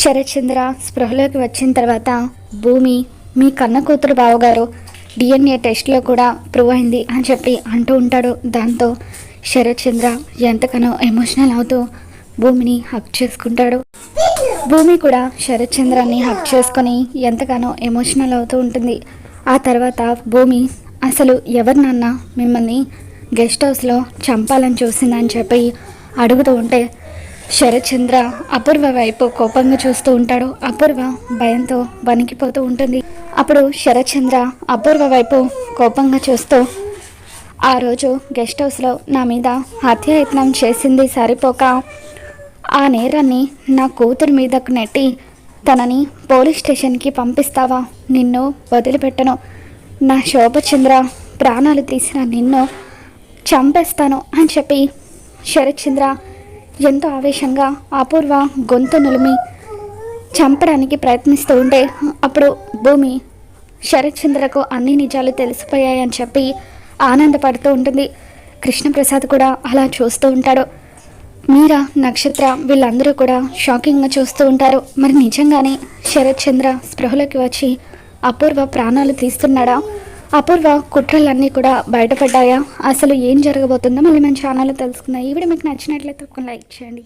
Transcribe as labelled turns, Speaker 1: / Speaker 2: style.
Speaker 1: శరత్చంద్ర స్పృహలోకి వచ్చిన తర్వాత భూమి మీ కన్న కూతురు బావగారు డిఎన్ఏ టెస్ట్లో కూడా ప్రూవ్ అయింది అని చెప్పి అంటూ ఉంటాడు. దాంతో శరత్ చంద్ర ఎంతగానో ఎమోషనల్ అవుతూ భూమిని హక్ చేసుకుంటాడు. భూమి కూడా శరత్చంద్రాన్ని హక్ చేసుకొని ఎంతగానో ఎమోషనల్ అవుతూ ఉంటుంది. ఆ తర్వాత భూమి అసలు ఎవరినన్నా మిమ్మల్ని గెస్ట్ హౌస్లో చంపాలని చూసిందని చెప్పి అడుగుతూ ఉంటే శరచంద్ర అపూర్వ వైపు కోపంగా చూస్తూ ఉంటాడు. అపూర్వ భయంతో వణికిపోతూ ఉంటుంది. అప్పుడు శరచంద్ర అపూర్వ వైపు కోపంగా చూస్తూ ఆ రోజు గెస్ట్ హౌస్లో నా మీద హత్యాయత్నం చేసింది సరిపోక. ఆ నేరాన్ని నా కూతురు మీదకు నెట్టి తనని పోలీస్ స్టేషన్కి పంపిస్తావా? నిన్ను వదిలిపెట్టను. నా శోభచంద్ర ప్రాణాలు తీసిన నిన్ను చంపేస్తాను అని చెప్పి శరత్చంద్ర ఎంతో ఆవేశంగా అపూర్వ గొంతు నులిమి చంపడానికి ప్రయత్నిస్తూ ఉంటే అప్పుడు భూమి శరత్ చంద్రకు అన్ని నిజాలు తెలిసిపోయాయని చెప్పి ఆనందపడుతూ ఉంటుంది. కృష్ణప్రసాద్ కూడా అలా చూస్తూ ఉంటాడు. మీరా నక్షత్ర వీళ్ళందరూ కూడా షాకింగ్గా చూస్తూ ఉంటారు. మరి నిజంగానే శరత్చంద్ర స్పృహలోకి వచ్చి అపూర్వ ప్రాణాలు తీస్తున్నాడా? అపూర్వ కుట్రలన్నీ కూడా బయటపడ్డాయా? అసలు ఏం జరగబోతుందో మళ్ళీ మన ఛానల్లో తెలుసుకుందాం. ఈ వీడియో మీకు నచ్చినట్లయితే ఒక లైక్ చేయండి.